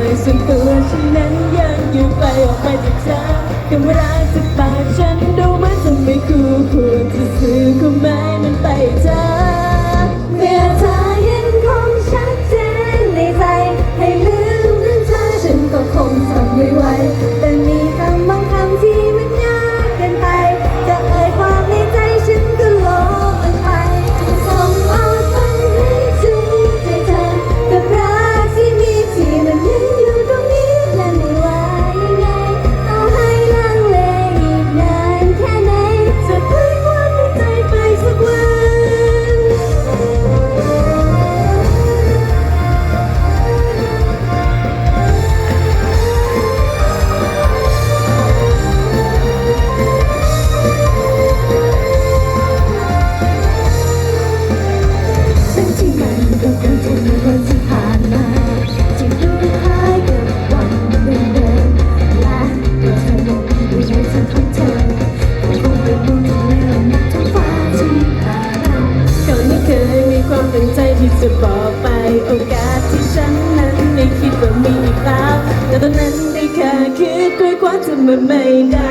เยส่วนตัวฉันนั้นยังอยู่ไกลออกไปจากเธอถึงเวลา บอกไปโอกาสที่ฉันนั้นไม่คิดว่ามีอีกแล้วแต่ตอนนั้นได้แค่คิดด้วยความจะมันไม่ได้